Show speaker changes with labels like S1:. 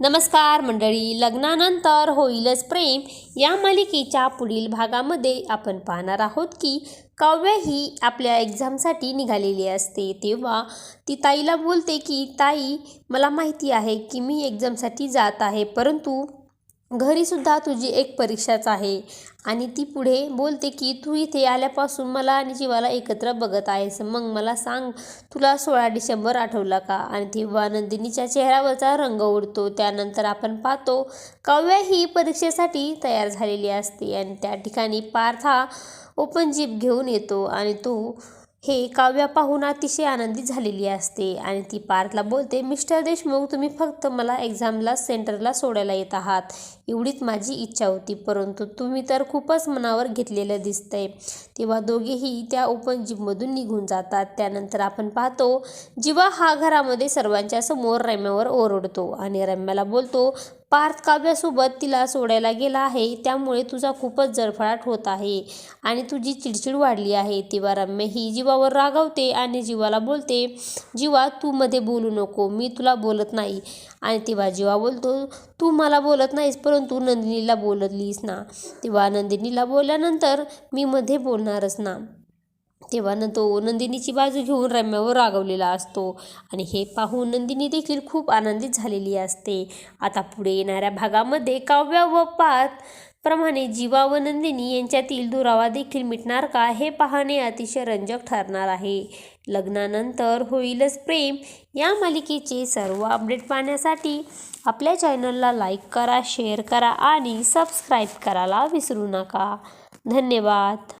S1: नमस्कार मंडळी लग्नानंतर होईलच प्रेम. या मालिकेच्या पुढील भागामध्ये आपण पाहणार आहोत की काव्य ही आपल्या एक्झामसाठी निघालेली असते. तेव्हा ती ताईला बोलते की ताई मला माहिती आहे की मी एक्झामसाठी जात आहे परंतु घरीसुद्धा तुझी एक परीक्षाच आहे. आणि ती पुढे बोलते की तू इथे आल्यापासून मला आणि जीवाला एकत्र बघत आहेस. मग मला सांग तुला सोळा डिसेंबर आठवला का? आणि तेव्हा नंदिनीच्या चेहऱ्यावरचा रंग उडतो. त्यानंतर आपण पाहतो काव्य ही परीक्षेसाठी तयार झालेली असते. आणि त्या ठिकाणी पार्थ हा ओपन जीप घेऊन येतो. आणि तो हे काव्य पाहून अतिशय आनंदी झालेली असते आणि ती पार्थला बोलते मिस्टर देशमुख तुम्ही फक्त मला एक्झामला सेंटरला सोडायला येत आहात. एवढीच माझी इच्छा होती परंतु तुम्ही तर खूपच मनावर घेतलेलं दिसतंय. तेव्हा दोघेही त्या ओपन जीपमधून निघून जातात. त्यानंतर आपण पाहतो जिवा हा घरामध्ये सर्वांच्या समोर रम्यावर ओरडतो आणि रम्याला बोलतो पार्थ काव्यासोबत तिला सोडायला गेला आहे. त्यामुळे तुझा खूपच जळफळाट होत आहे आणि तुझी चिडचिड वाढली आहे. तेव्हा रम्य ही जीवावर रागावते आणि जीवाला बोलते जीवा तू मध्ये बोलू नको. मी तुला बोलत नाही. आणि तेव्हा जीवा बोलतो तू मला बोलत नाहीस परंतु नंदिनीला बोललीस ना. तेव्हा नंदिनीला बोलल्यानंतर मी मध्ये बोलणारच ना. तेव्हा न तो नंदिनीची बाजू घेऊन रम्यावर रागवलेला असतो. आणि हे पाहून नंदिनी देखील खूप आनंदित झालेली असते. आता पुढे येणाऱ्या भागामध्ये काव्य व पात प्रमाणे जीवा व नंदिनी यांच्यातील दुरावा देखील मिटणार का हे पाहणे अतिशय रंजक ठरणार आहे. लग्नानंतर होईलच प्रेम. या मालिकेचे सर्व अपडेट पाहण्यासाठी आपल्या चॅनलला लाईक करा शेअर करा आणि सबस्क्राईब करायला विसरू नका. धन्यवाद.